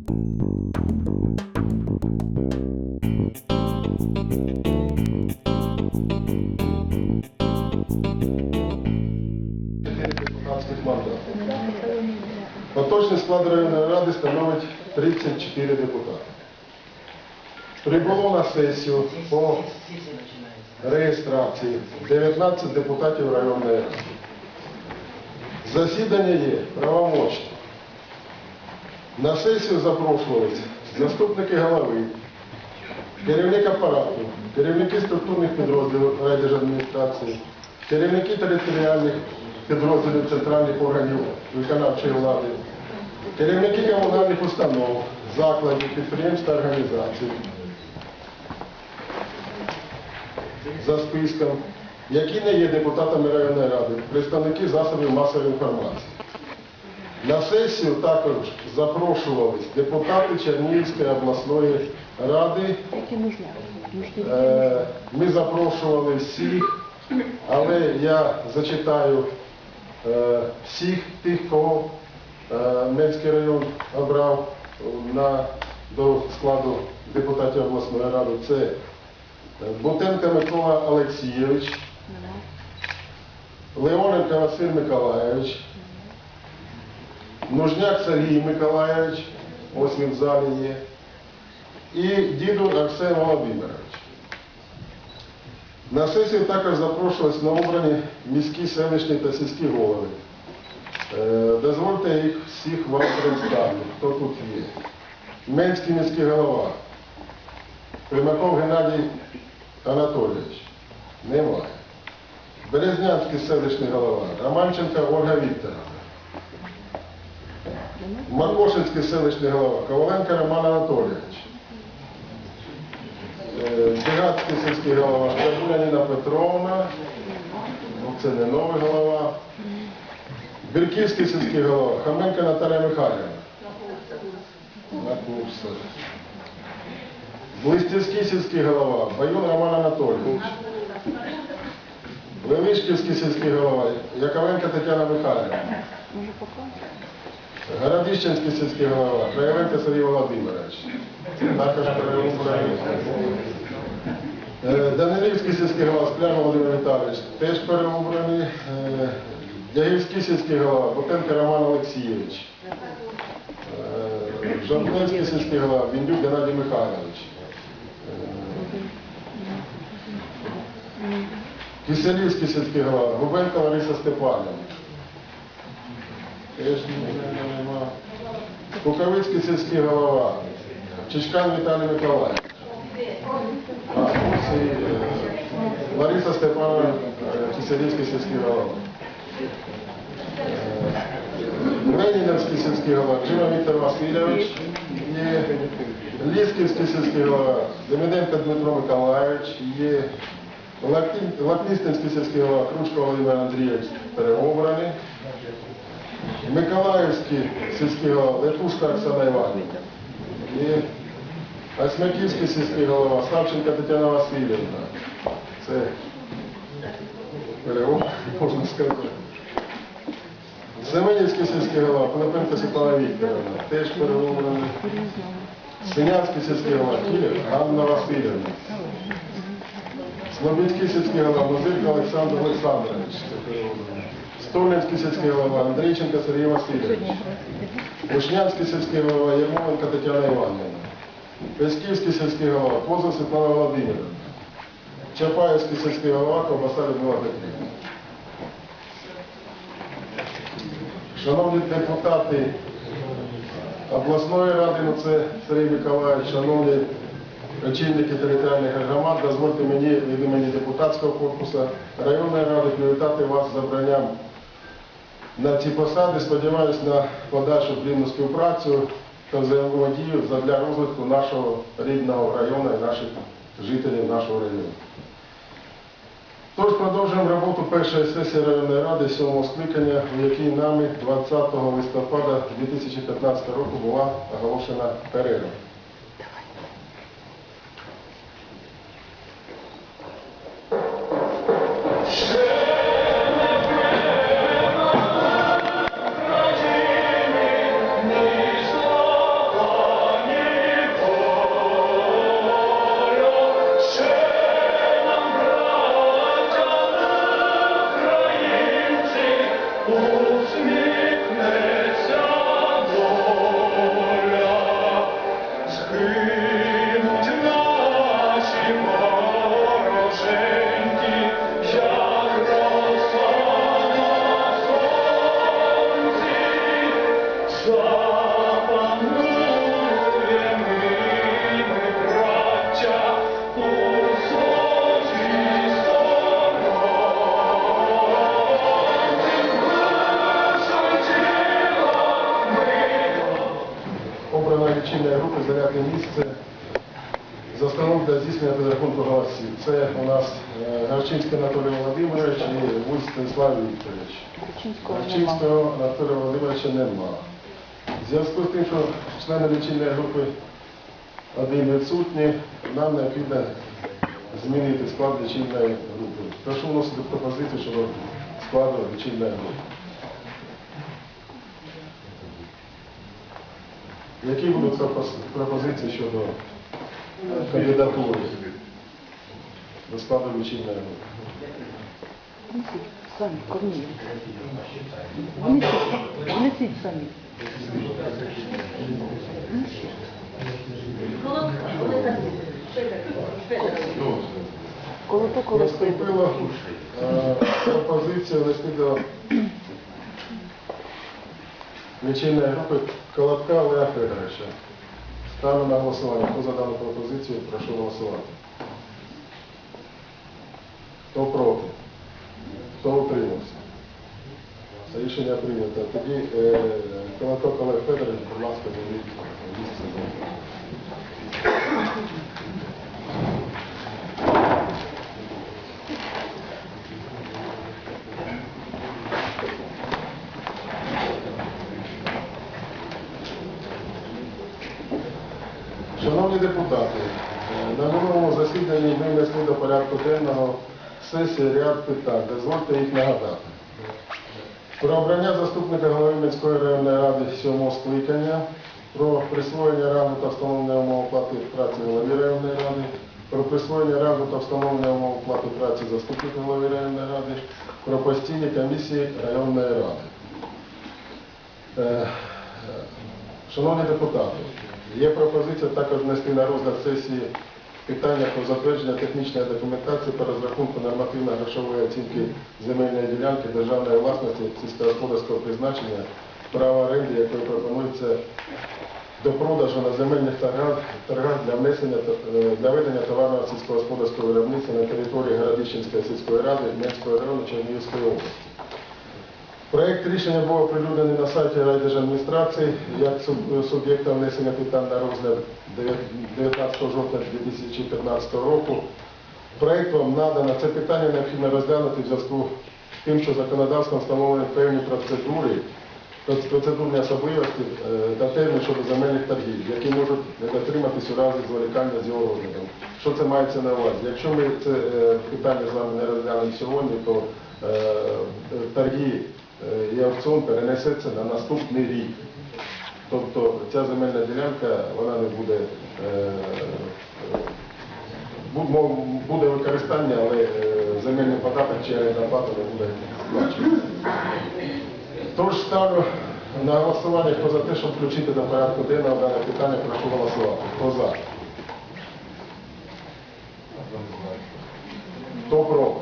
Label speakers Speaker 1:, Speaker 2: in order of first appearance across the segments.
Speaker 1: Чотири депутатських мандати. Поточний склад районної ради становить 34 депутати. Прибуло на сесію по реєстрації 19 депутатів районної ради. Засідання є правомочне. На сесію запрошувалися заступники голови, керівник апарату, керівники структурних підрозділів райдержадміністрації, керівники територіальних підрозділів центральних органів виконавчої влади, керівники комунальних установ, закладів, підприємств та організацій. За списком, які не є депутатами районної ради, представники засобів масової інформації. На сесію також запрошувались депутати Чернігівської обласної ради. Е, Ми запрошували всіх, але я зачитаю е, всіх тих, кого е, Менський район обрав на, до складу депутатів обласної ради. Це е, Бутенко Микола Олексійович, Леоненко Василь Миколайович, Нужняк Сергій Миколайович, ось він в залі є, і діду Арсен Володимирович. На сесію також запрошувались новообрані міські, селищні та сільські голови. Е, Дозвольте їх всіх вам представити, хто тут є. Менський міський голова. Примаков Геннадій Анатолійович. Немає. Березнянський селищний голова. Романченка Ольга Вікторовна. Макошинський селищний голова. Коваленко Роман Анатолійович. Е, сільський голова. Ніна Петровна. Ну, Це не новий голова. Бірківський сільський голова. Хоменко Наталія Михайлівна. На курсах. Блистівський сільський голова. Баюн Роман Анатолійович. Левишківський сільський голова. Яковенко Тетяна Михайлівна. Городищенський сільський голова, Краєвенко Сергій Володимирович. Також переобраний. Е, Данилівський сільський голова, Скляр Володимир Віталійович, теж переобраний. Е, Ягівський сільський голова, Бутенко Роман Олексійович. Е, Жовтневський сільський голова, Віндюк Геннадій Михайлович. Е, Киселівський сільський голова, Губенко Лариса Степанівна. Куковицький сільський голова. Чичкан Віталій Миколаївич. Е, Лариса Степановна, е, Киселівський сільський голова. Ленінівський сільський голова, Джима Віктор Васильович. Є Лісківський сільський голова, Демиденко Дмитро Миколаївич. Є Лакністинський сільський голова, Кружко Володимир Андрійович переобраний. Миколаївський сільський голова, Летушка Оксана Іванівна. І Осьмяківський сільський голова, Савченка Тетяна Васильівна. Це переговор, можна сказати. Семенівський сільський голова, Пилипенко Світлана Вікторовна, теж переговорений. Синявський сільський голова, Кілів, Ганна Васильівна. Слобідський сільський голова, Музирка Олександр Олександрович. Столинський сільський голова, Андрійченко Сергій Васильович. Вишнянський сільський голова, Єрмоленко Тетяна Іванівна. Песківський сільський голова, Коза Світлана Володимирівна. Чапаївський сільський голова, Ковбаса Людмила Петрівна. Шановні депутати обласної ради, ну це Сергій Миколаївич, шановні очільники територіальних громад, дозвольте мені від імені депутатського корпусу районної ради привітати вас з обранням на ці посади. Сподіваюся на подальшу плідну співпрацю та взаємодію для розвитку нашого рідного району і наших жителів нашого району. Тож продовжуємо роботу першої сесії районної ради сьомого скликання, у якій нами 20 листопада 2015 року була оголошена перерва. Це у нас е, Гарчинський Анатолій Володимирович і Вульс Станіслав Вікторович. Гарчинського Анатолія Володимировича нема. В зв'язку з тим, що члени лічильної групи один відсутні, нам необхідно змінити склад лічильної групи. Прошу вносити пропозицію щодо складу лічильної групи. Які будуть пропозиції щодо кандидатури до складу лічильної групи?
Speaker 2: Самі, самі. Колоток
Speaker 1: е, пропозиція листи до лічильної групи Колотка Олега Федоровича. Ставлю на голосування. Хто за дану пропозицію, прошу голосувати. Хто проти? Хто утримався? Рішення прийнято. Тоді е, Колоток Олег Федорович, будь ласка, займіть місце. Шановні депутати, е, на минулому засіданні ми внесли до порядку денного сесії ряд питань. Дозвольте їх нагадати. Про обрання заступника голови міської районної ради сьомого скликання, про присвоєння рангу та встановлення умов оплати праці голові районної ради, про присвоєння рангу та встановлення умов оплати праці заступника голови районної ради, про постійні комісії районної ради. Е, Шановні депутати, є пропозиція також внести на розгляд сесії питання про затвердження технічної документації по розрахунку нормативно-грошової оцінки земельної ділянки державної власності сільськогосподарського призначення, права оренди, якої пропонується до продажу на земельних торгах, для внесення е, для ведення товарного сільськогосподарського виробництва на території Городищенської сільської ради Менського району Чернігівської області. Проект рішення був оприлюднений на сайті райдержадміністрації як суб- суб'єкта внесення питань на розгляд 19 жовтня 2015 року. Проект вам надано. Це питання необхідно розглянути в зв'язку з тим, що законодавством встановлені певні процедури, процедурні особливості е, та термін щодо земельних торгів, які можуть дотриматись у разі зволікання з його розглядом. Що це мається на увазі? Якщо ми це е, питання з вами не розглянемо сьогодні, то е, торги і аукціон перенесеться на наступний рік. Тобто ця земельна ділянка вона не буде, е, мо- буде використання, але е, земельний податок чи плата не буде сплачуватися. Тож ставлю на голосування, хто за те, щоб включити до порядку денного дане питання, прошу голосувати. Хто за? Хто проти?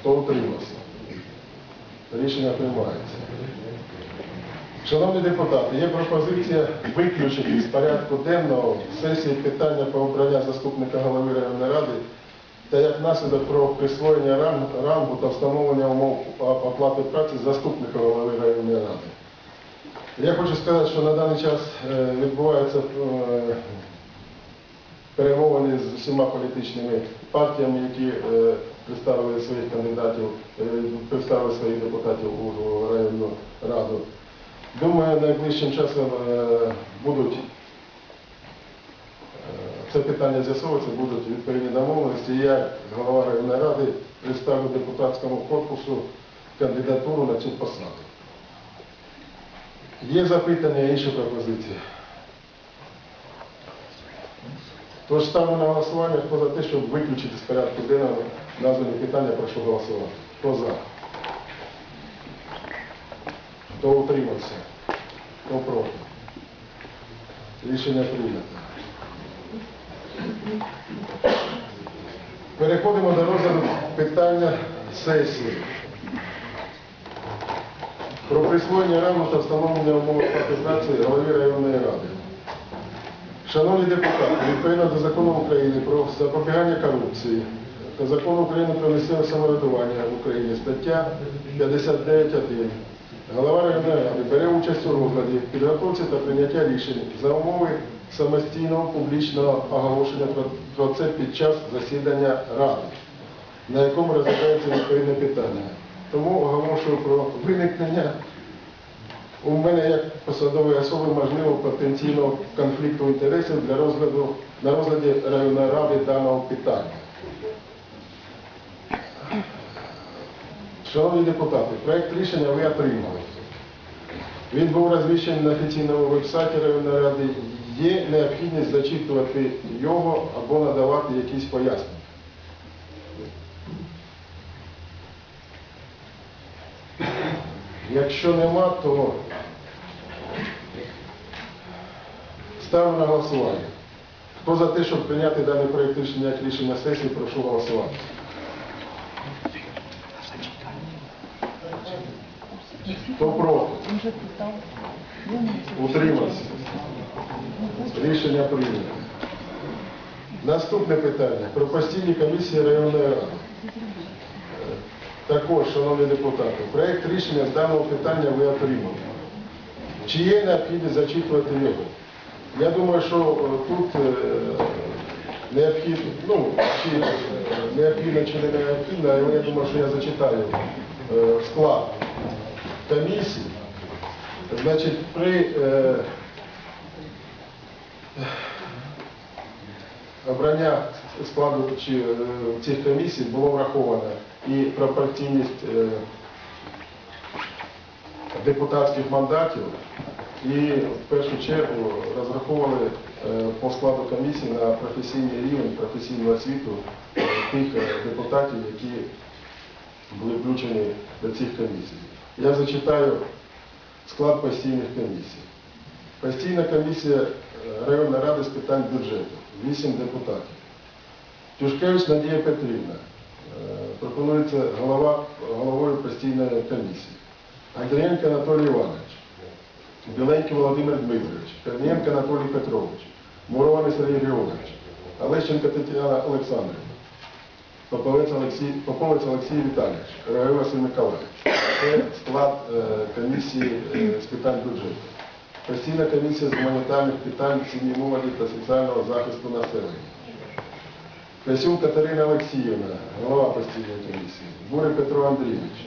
Speaker 1: Хто утримався? Рішення приймається. Шановні депутати, є пропозиція виключити з порядку денного сесії питання про обрання заступника голови районної ради та як наслідок про присвоєння рангу, та встановлення умов оплати праці заступника голови районної ради. Я хочу сказати, що на даний час е, відбуваються е, перемовини з усіма політичними партіями, які е, представили своїх кандидатів, е, представили своїх депутатів у районну раду. Думаю, найближчим часом е, будуть е, це питання з'ясовуватися, будуть відповідні домовленості. Я, голова районної ради, представлю депутатському корпусу кандидатуру на цю посаду. Є запитання, інші пропозиції? Тож ставлю на голосування, хто за те, щоб виключити з порядку денного названі питання, прошу голосувати. Хто за? Хто утримався? Хто проти? Рішення прийнято. Переходимо до розгляду питання сесії. Про присвоєння рангу та встановлення умов оплати праці голові районної ради. Шановні депутати, відповідно до закону України про запобігання корупції та закону України про місцеве самоврядування в Україні, стаття 59.1, Голова районної ради бере участь у розгляді, підготовці та прийняття рішень за умови самостійного публічного оголошення про, це під час засідання ради, на якому розглядається відповідне питання. Тому оголошую про виникнення у мене як посадової особи можливо потенційного конфлікту інтересів для розгляду на розгляді районної ради даного питання. Шановні депутати, проект рішення ви отримали. Він був розміщений на офіційному веб-сайті районної ради. Є необхідність зачитувати його або надавати якісь пояснення. Якщо нема, то ставлю на голосування. Хто за те, щоб прийняти даний проект рішення як рішення сесії, прошу голосувати. Хто проти? Утримався. Рішення прийнято. Наступне питання про постійні комісії районної ради. Також, шановні депутати, проєкт рішення з даного питання ви отримали. Чи є необхідність зачитувати його? Я думаю, що е, тут е, необхідно, ну, чи е, необхідно чи не необхідно, але я думаю, що я зачитаю склад комісії. Значить, при обрання складу цих комісій було враховано і пропорційність депутатських мандатів, і в першу чергу розраховували е, по складу комісії на професійний рівень, професійну освіту е, тих е, депутатів, які були включені до цих комісій. Я зачитаю склад постійних комісій. Постійна комісія районної ради з питань бюджету. Вісім депутатів. Тюшкевич Надія Петрівна. Пропонується голова, головою постійної комісії. Андрієнко Анатолій Іванович. Біленький Володимир Дмитрович. Корнієнко Анатолій Петрович. Мурований Сергій Григорович. Олещенко Тетяна Олександрівна. Поповець Олексій, Поповець Олексій Віталійович, Рогай Василь Миколаївич. Це склад е, комісії е, з питань бюджету. Постійна комісія з гуманітарних питань сім'ї молоді та соціального захисту населення. Красюк Катерина Олексіївна, голова постійної комісії. Бурий Петро Андрійович.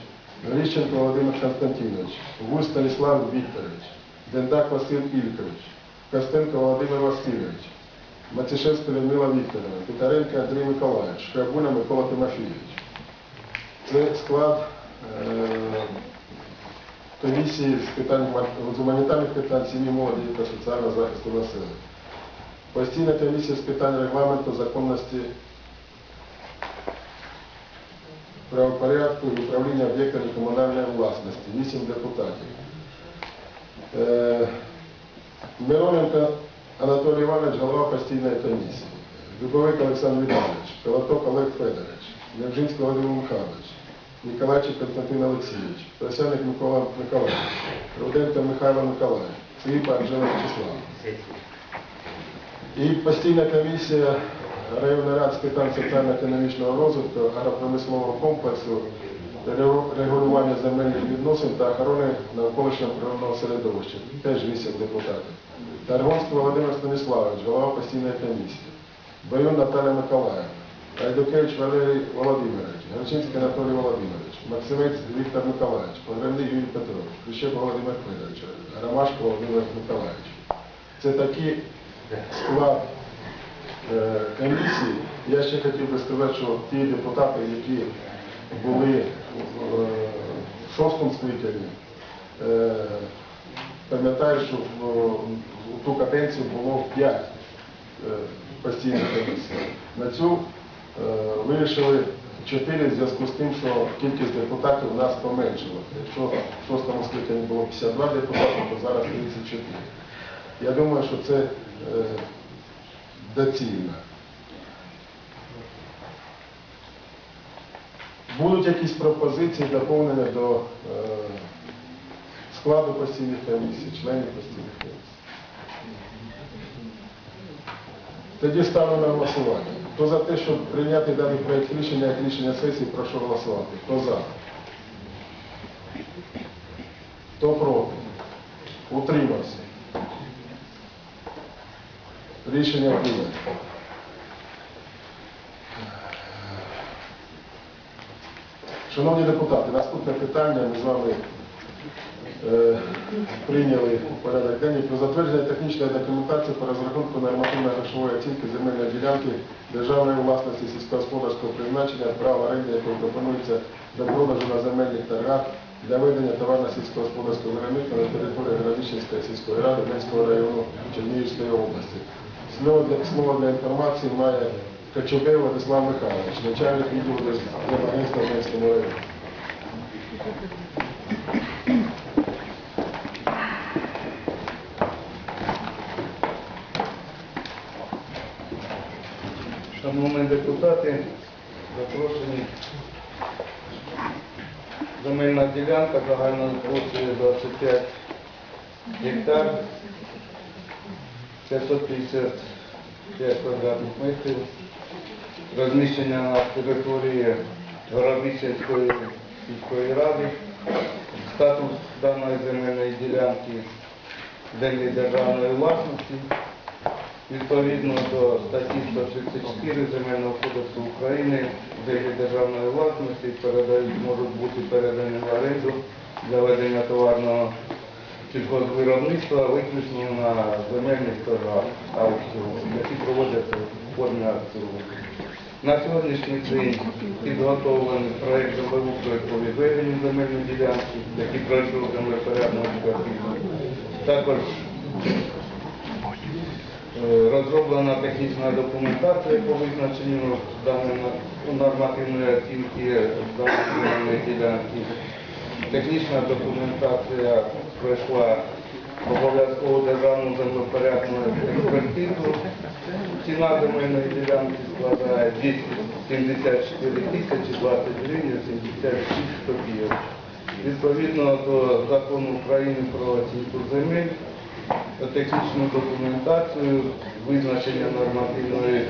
Speaker 1: Горіщенко Володимир Константинович. Гусь Станіслав Вікторович. Дендак Василь Ількович. Костенко Володимир Васильович. Матішевська Людмила Вікторовна, Титаренко Андрій Миколаївич, Шкрабуна Микола Тимофійович. Це склад е, комісії з питань гуманітарних питань сім'ї молоді та соціального захисту населення. Постійна комісія з питань регламенту, законності, правопорядку і управління об'єктами комунальної власності. Вісім депутатів. Е, Мироненко Анатолій Іванович, голова постійної комісії. Дубовик Олександр Віталійович, Колоток Олег Федорович, Невжинський Володимир Михайлович, Ніколайчик Константин Олексійович, Просяник Микола Миколаївич, Руденко Михайло Миколаївич, Цвіпа Анжела Вячеславовна. І постійна комісія районної ради з питань соціально-економічного розвитку, агропромислового комплексу, регулювання земельних відносин та охорони навколишнього природного середовища. Теж вісім депутатів. Таргонський Володимир Станіславович, голова постійної комісії. Баюн Наталя Миколаївна. Айдукевич Валерій Володимирович, Герчинський Анатолій Володимирович, Максимець Віктор Миколаївич, Погребний Юрій Петрович, Крищеп Володимир Федорович, Ромашко Володимир Миколаївич. Це такі склад е, комісії. Я ще хотів би сказати, що ті депутати, які були в е, в шостому скликанні, е, пам'ятаю, що в, ту каденцію було 5 постійних комісій. На цю е, вирішили 4 в зв'язку з тим, що кількість депутатів у нас поменшилася. Якщо в шостому скликанні було 52 депутати, то зараз 34. Я думаю, що це е, доцільно. Будуть якісь пропозиції, доповнення до е, складу постійних комісій, членів постійних комісій. Тоді ставлю на голосування. Хто за те, щоб прийняти даний проєкт рішення як рішення сесії, прошу голосувати. Хто за? Хто проти? Утримався. Рішення прийнято. Шановні депутати, наступне питання ми з вами е, прийняли порядок денний про затвердження технічної документації по розрахунку нормативно-грошової оцінки земельної ділянки державної власності сільськогосподарського призначення, права оренди, якої пропонується до продажу на земельних торгах для ведення товарно-сільськогосподарського виробництва на території Городищенської сільської ради Менського району Чернігівської області. Слово для, слово для інформації має Кочубей Владислав Михайлович, начальник відділу Менському районі.
Speaker 3: Шановні депутати, запрошені. Земельна ділянка загальною площею 25 гектар, 555 квадратних метрів, розміщення на території Горобищенської сільської ради. Статус даної земельної ділянки землі державної власності. Відповідно до статті 134 Земельного кодексу України землі державної власності передають, можуть бути передані в оренду для ведення товарного сільхозвиробництва виключно на земельних торгах аукціонів, які проводяться в формі аукціону. На сьогоднішній день підготовлений проєкт землеустрою по відведенню земельної ділянки, який пройшов землепорядну експертизу. Також Е, Розроблена технічна документація по визначенню нормативної оцінки даної ділянки. Технічна документація пройшла обов'язково державну землепорядну експертизу. Ціна земельної ділянки складає 274 тисячі 20 гривень 76 копійок. Відповідно до закону України про оцінку земель, технічну документацію, визначення нормативної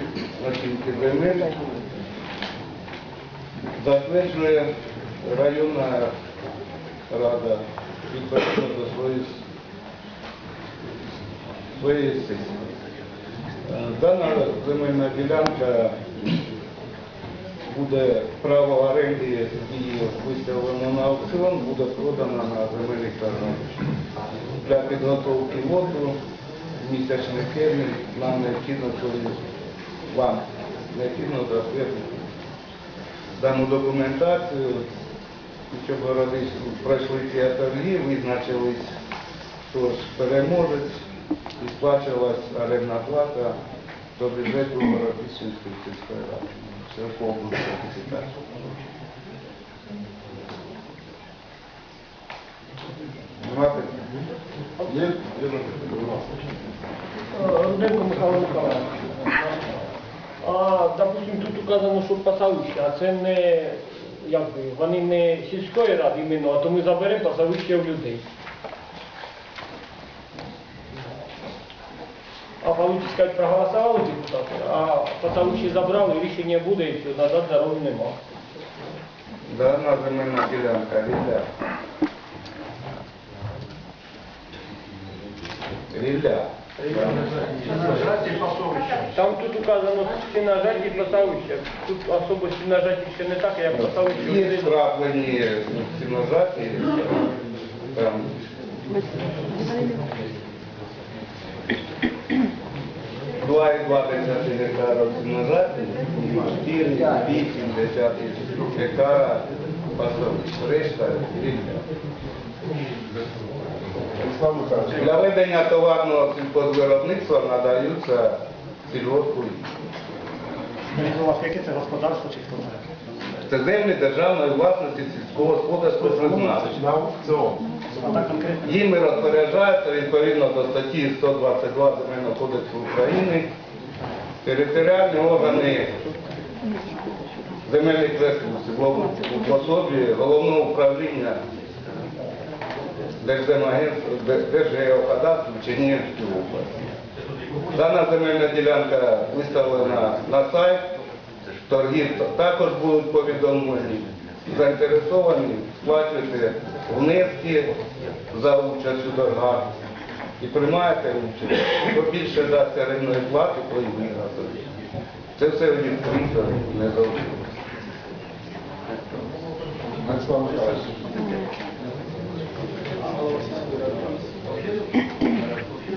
Speaker 3: оцінки земель затверджує районна рада відповідно до своїх своєї. Е, Дана земельна ділянка буде право оренди її виставлено на аукціон, буде продана на земельних торгах. Для підготовки лоту місячний термін нам необхідно вам необхідно затвердити дану документацію, щоб пройшли ці торги, визначились, хто ж переможець і сплачувалась плата до бюджету Городищенської сільської ради. Це повну ратифікацію. Нема питань?
Speaker 1: Є?
Speaker 4: Михайло Миколаївич. А, допустим, тут указано, що пасовище, а це не, як би, вони не сільської ради іменно, а то ми заберемо пасовище в людей. А получить сказать, проголосували депутати, а пасовище забрали, рішення буде і все, назад дороги нема.
Speaker 3: Дана земельна ділянка рілля. Рілля.
Speaker 4: Там тут указано стінажаті і пасовище. Тут особо стінажаті ще не так, як пасовище.
Speaker 3: Є скраплені ці там два і два десяти гектара ці нажаті, чотири, вісім десятих гектара пасовищ. Решта рілля. Для ведення товарного сільхозвиробництва надаються сільгоспу.
Speaker 5: Яке це господарство чи хто це?
Speaker 3: Це землі державної власності сільського господарського призначення. Їми розпоряджаються відповідно до статті 122 Земельного кодексу України територіальні органи земельних ресурсів в- особі головного управління Держгеокадастру в Чернігівській області. Дана земельна ділянка виставлена на сайт, торги також будуть повідомлені. Заінтересовані, сплачуєте внески за участь у торгах і приймаєте участь. Хто більше дасть орендної плати, то і виграє. Це все відкрито, не завжди.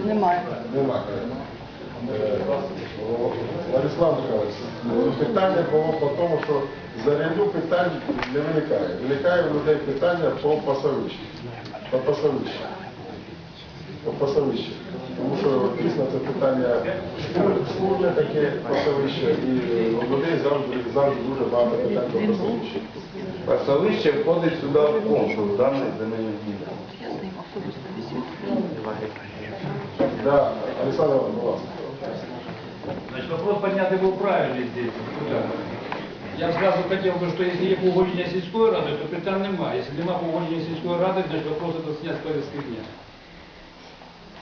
Speaker 2: Немає.
Speaker 1: Немає. Владислав Михайлович, питання було по тому, що за ряду питань не виникає. Виникає в людей питання по пасовищу. По пасовищу. По пасовищу. Тому що дійсно це питання складне таке пасовище, і у людей завжди, завжди дуже багато питань по пасовищу.
Speaker 3: Пасовище входить сюди в конкурс даної земельної ділянки.
Speaker 1: Да, Олександр будь ласка.
Speaker 6: Значит, вопрос поднятый был правильный здесь. Да. Я сразу хотел бы, что если є погодження сільської ради, то питань немає. Якщо немає погодження сільської ради, значит вопрос это снять с повестки дня.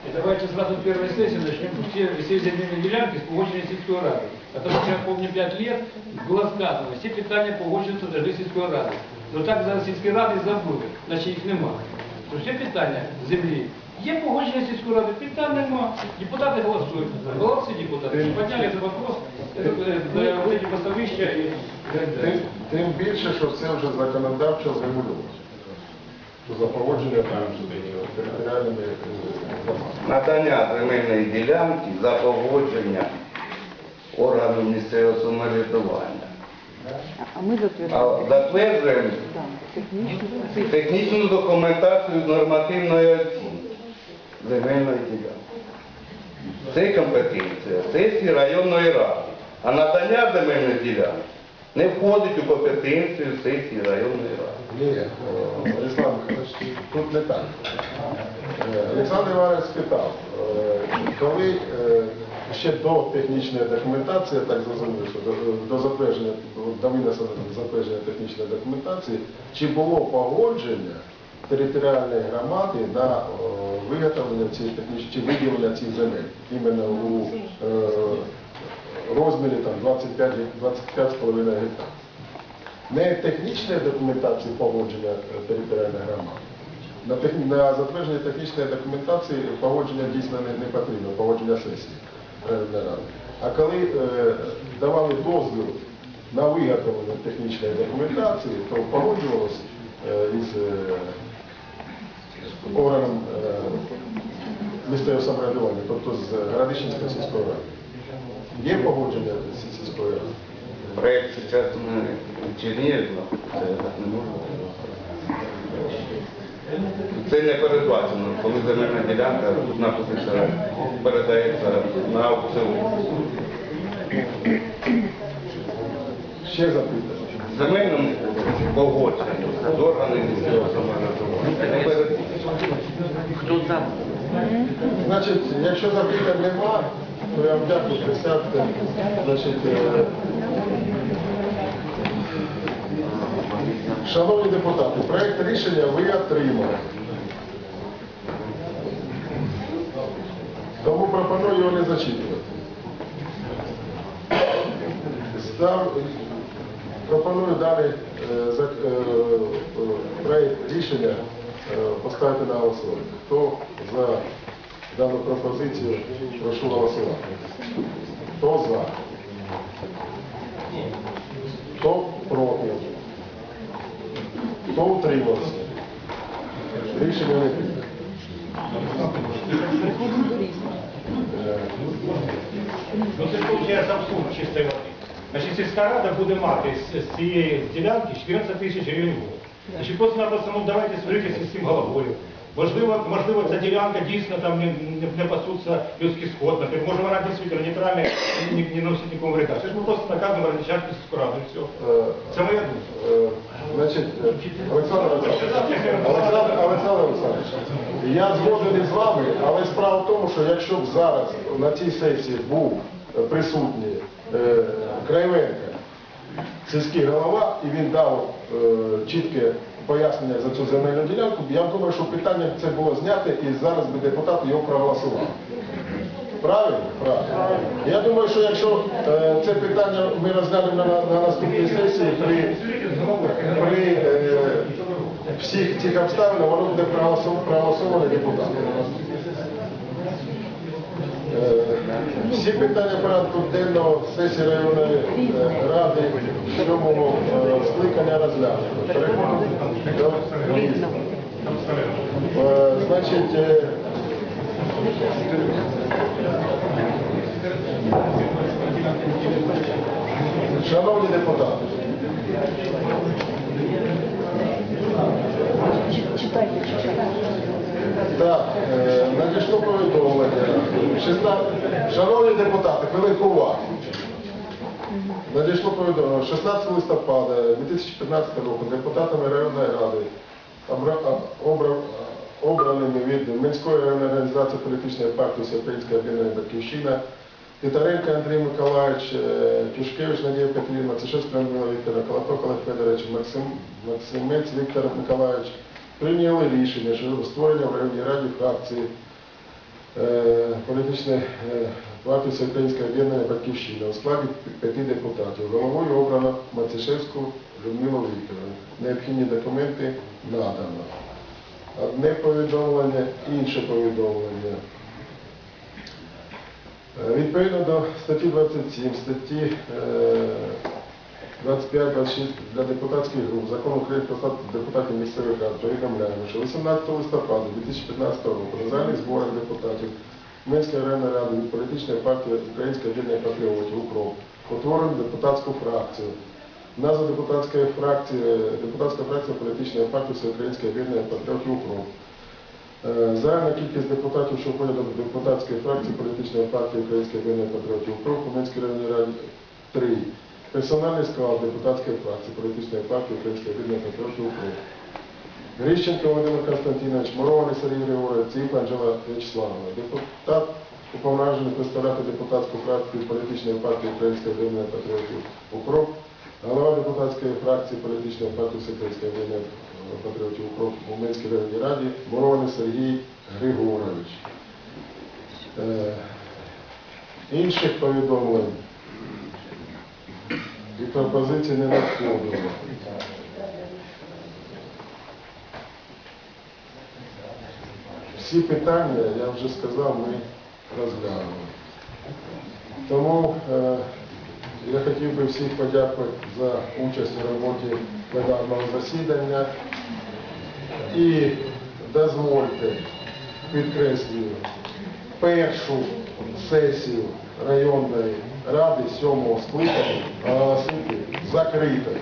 Speaker 6: И давайте сразу с первой сессии начнем все, все земельные делянки с погоджения сельской рады. Потому что я помню 5 лет было сказано, все питания погоджуються даже сільської ради. Но так за сільські ради забули, значить їх нема. То всі питання землі. Є погодження сільської ради, питань нема. Депутати голосують. Голоси депутати. Подняли этот вопрос, это, э, э, вот эти поставища и
Speaker 1: Тим, тим більше, що це вже законодавчо регульовано. Що за погодження там з територіальними е, громадами.
Speaker 3: Надання земельної ділянки за погодження органу місцевого самоврядування.
Speaker 2: А ми затверджуємо.
Speaker 3: А затверджуємо
Speaker 2: Да, технічну
Speaker 3: технічну документацію з нормативної оцінки земельної ділянки. Це компетенція сесії районної ради. А надання земельної ділянки не входить у компетенцію сесії районної ради.
Speaker 1: Ні, тут не так. Е, Олександр Іванович спитав, е, коли е, ще до технічної документації, так зрозумів, що до затвердження, до винесення затвердження технічної документації, чи було погодження територіальної громади на е, виготовлення цих технічних, чи виділення цих земель, іменно у е, розмірі там 25, ге- 25,5 гектарів. Не технічної документації погодження е, територіальної громади. На, тех- на затвердження технічної документації погодження дійсно не, не потрібно, погодження сесії ради. А коли е, давали дозвіл на виготовлення технічної документації, то погоджувалося е, із е, органом е, місцевого самоврядування, тобто з Радищенської сільської ради. Є погодження з сільської ради?
Speaker 3: Проект зараз не Чернігів, це так не можу. Це не передбачено, коли земельна ділянка знаходиться, передається на аукціон.
Speaker 1: Ще запитання.
Speaker 3: Земельному погодженню з органами місцевого самоврядування. Не передбачено.
Speaker 1: Значить, якщо запитань нема, то я вам дякую, присядьте. Значить, е, шановні депутати, проект рішення ви отримали. Тому пропоную його не зачитувати. Став, пропоную далі е, за- е, е, проект рішення поставити на голосування. Хто за дану пропозицію, прошу голосувати. Хто за? Хто проти? Хто утримався? Рішення не прийнято. Е,
Speaker 5: Ну це виходить абсурд чистої. Значить, сільська рада буде мати з, цієї ділянки 14 тисяч гривень. Значить, просто-напросто, ну давайте сваритися з цим головою. Можливо, можливо, ця ділянка дійсно там не, не, не пасуться людський сход, наприклад. Може вона дійсно нейтральна і не, не носить нікому вреда. Це ж ми просто наказуємо радичанську сільську раду і все. Це моя думка.
Speaker 1: Е, Значить, е, Олександр Олександрович, Олександр, Олександр Олександрович, я згоден із вами, але справа в тому, що якщо б зараз на цій сесії був е, присутній Краєвенко, сільський голова, і він дав е, чітке пояснення за цю земельну ділянку, я думаю, що питання це було зняте і зараз би депутати його проголосували. Правильно? Правильно. Я думаю, що якщо е, це питання ми розглянемо на, на наступній сесії при, при е, всіх цих обставинах, воно буде проголосовано. Е, Всі питання порядку денного сесії районної е, ради сьомого е, скликання розглянуто. Переходимо до
Speaker 2: Різного.
Speaker 1: Е, Значить, шановні депутати,
Speaker 2: Читайте, читайте.
Speaker 1: так, надійшло повідомлення. 16 Шановні депутати, хвилинку уваги. Надійшло повідомлення 16 листопада 2015 року депутатами районної ради обраними від Минської районної організації політичної партії Всеукраїнська об'єднання Батьківщина Титаренко Андрій Миколаївич, е, Тюшкевич Надія Петрівна, Цишевська Людмила Вікторовна, Колоток Олег Федорович, Максим, Максимець Віктор Миколаївич прийняли рішення щодо створення в районній раді фракції політичної е, партії Всеукраїнське об'єднання Батьківщина у складі п'яти депутатів. Головою обрано Мацишевську Людмилу Вікторовну. Необхідні документи надано. Одне повідомлення, інше повідомлення. Е, Відповідно до статті 27, статті е, 25-26 для депутатських груп закону України про статус депутатів місцевих рад повідомляємо, що 18 листопада 2015 року на загальних зборах депутатів Минської районної ради від політичної партії Українське об'єднання патріотів УКРОП утворено депутатську фракцію. Назва депутатської фракції, депутатська фракція політичної партії Всеукраїнське об'єднання патріотів УКРОП. Е, Загальна кількість депутатів, що входять до депутатської фракції політичної партії Українське об'єднання патріотів УКРОП у Минській районній раді 3. Персональний склад депутатської фракції політичної партії Українське об'єднання патріотів УКРОП. Грищенко Володимир Константинович, Морований Сергій Григорович, Ціп Анжела Вячеславовна. Депутат уповноважений представляти депутатську фракцію політичної партії Українське об'єднання патріотів УКРОП. Голова депутатської фракції політичної партії Всеукраїнське об'єднання патріотів УКРОП у Минській районній раді Морований Сергій Григорович. Е, Інших повідомлень і пропозицій не надходило. Всі питання, я вже сказав, ми розглянули. Тому е, я хотів би всіх подякувати за участь у роботі пленарного засідання і дозвольте, підкреслюю, першу сесію районної ради сьомого скликання закритою.